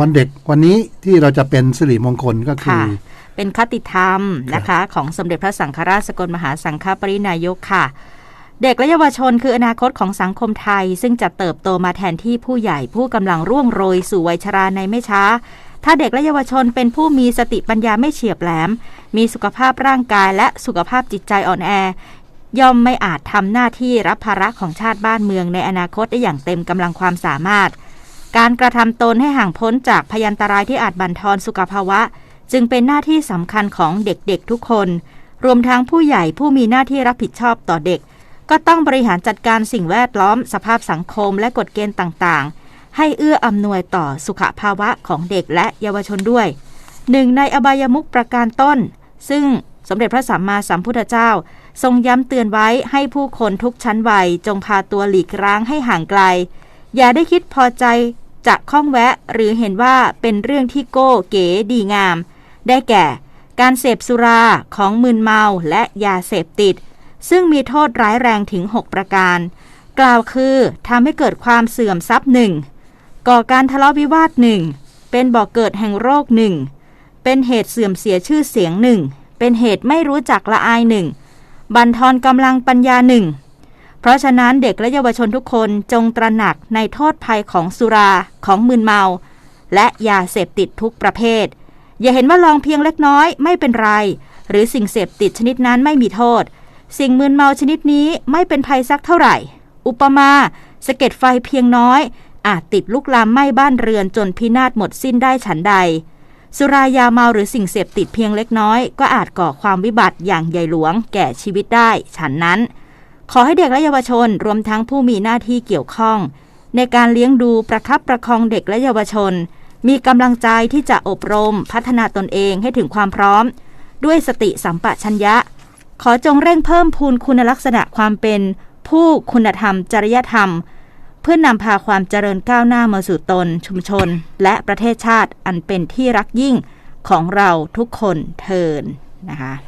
วันเด็กวันนี้ที่เราจะเป็นสิริมงคลก็คือเป็นคติธรรมนะคะ ของสมเด็จพระสังฆราชสกลมหาสังฆปรินายกค่ะ เด็กและเยาวชนคืออนาคตของสังคมไทย ซึ่งจะเติบโตมาแทนที่ผู้ใหญ่ผู้กำลังร่วงโรยสู่วัยชราในไม่ช้า ถ้าเด็กและเยาวชนเป็นผู้มีสติปัญญาไม่เฉียบแหลม มีสุขภาพร่างกายและสุขภาพจิตใจอ่อนแอย่อมไม่อาจทำหน้าที่รับภาระของชาติบ้านเมืองในอนาคตได้อย่างเต็มกำลังความสามารถ การกระทำตนให้ห่างพ้นจากพยันตรายที่อาจบั่นทอนสุขภาวะ จึงเป็นหน้าที่สำคัญของเด็กๆทุกคน รวมทั้งผู้ใหญ่ผู้มีหน้าที่รับผิดชอบต่อเด็ก ก็ต้องบริหารจัดการสิ่งแวดล้อม สภาพสังคมและกฎเกณฑ์ต่างๆ ให้เอื้ออำนวยต่อสุขภาวะของเด็กและเยาวชนด้วยหนึ่งในอบายมุขประการต้น ซึ่งสมเด็จพระสัมมาสัมพุทธเจ้า ทรงย้ำเตือนไว้ให้ผู้คนทุกชั้นวัยจงพาตัวหลีกร้างให้ห่างไกล อย่าได้คิดพอใจจะข้องแวะหรือเห็นว่าเป็นเรื่องที่โก้เก๋ดีงาม ได้แก่ การเสพสุราของมึนเมาและยาเสพติด ซึ่งมีโทษร้ายแรงถึง 6 ประการ กล่าวคือทำให้เกิดความเสื่อมทรัพย์หนึ่งก่อการทะเลาะวิวาทหนึ่งเป็นบ่อกเกิดแห่งโรคหนึ่งเป็นเหตุเสื่อมเสียชื่อเสียงหนึ่งเป็นเหตุไม่รู้จักละอายหนึ่งบันทอนกำลังปัญญาหนึ่ง เพราะฉะนั้นเด็กและเยาวชนทุกคนจงตระหนักในโทษภัยของสุราของมึนเมา และยาเสพติดทุกประเภท อย่าเห็นว่าลองเพียงเล็กน้อยไม่เป็นไร หรือสิ่งเสพติดชนิดนั้นไม่มีโทษ สิ่งมึนเมาชนิดนี้ไม่เป็นภัยสักเท่าไหร่ อุปมาสะเก็ดไฟเพียงน้อย อาจติดลุกลามไหม้บ้านเรือนจนพินาศหมดสิ้นได้ฉันใด สุรายาเมาหรือสิ่งเสพติดเพียงเล็กน้อย ก็อาจก่อความวิบัติอย่างใหญ่หลวงแก่ชีวิตได้ฉันนั้น ขอให้เด็กและเยาวชน รวมทั้งผู้มีหน้าที่เกี่ยวข้อง ในการเลี้ยงดูประคับประคองเด็กและเยาวชน มีกำลังใจที่จะอบรม พัฒนาตนเองให้ถึงความพร้อม ด้วยสติสัมปชัญญะ ขอจงเร่งเพิ่มพูนคุณลักษณะความเป็นผู้คุณธรรม จริยธรรม เพื่อนนำพาความเจริญก้าวหน้ามาสู่ตน ชุมชน และประเทศชาติอันเป็นที่รักยิ่งของเราทุกคนเทินนะคะ